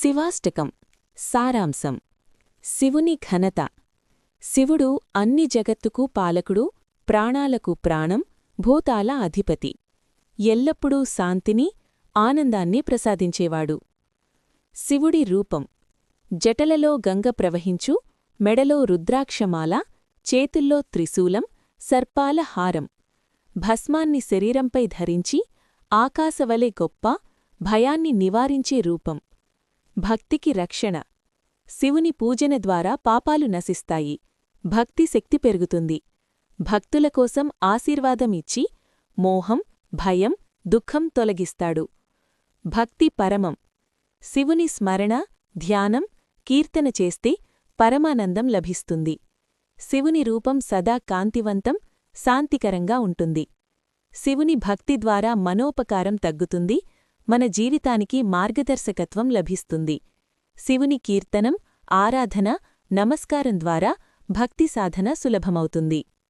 శివాష్టకం సారాంశం. శివుని ఘనత. శివుడు అన్ని జగత్తుకు పాలకుడు ప్రాణాలకు ప్రాణం భూతాల అధిపతి. ఎల్లప్పుడూ శాంతిని ఆనందాన్ని ప్రసాదించేవాడు. శివుడి రూపం. జటలలో గంగ ప్రవహించు మెడలో రుద్రాక్షమాల చేతుల్లో త్రిశూలం సర్పాల హారం. భస్మాన్ని శరీరంపై ధరించి ఆకాశవలె గొప్ప భయాన్ని నివారించే రూపం. భక్తికి రక్షణ. శివుని పూజన ద్వారా పాపాలు నశిస్తాయి. భక్తి శక్తి పెరుగుతుంది. భక్తుల కోసం ఆశీర్వాదం ఇచ్చి మోహం భయం దుఃఖం తొలగిస్తాడు. భక్తి పరమం. శివుని స్మరణ ధ్యానం కీర్తన చేస్తే పరమానందం లభిస్తుంది. శివుని రూపం సదా కాంతివంతం శాంతికరంగా ఉంటుంది. శివుని భక్తి ద్వారా మనోపకారం తగ్గుతుంది. మన జీవితానికి మార్గదర్శకత్వం లభిస్తుంది. శివుని కీర్తనం ఆరాధన నమస్కారం ద్వారా భక్తి సాధన సులభమవుతుంది.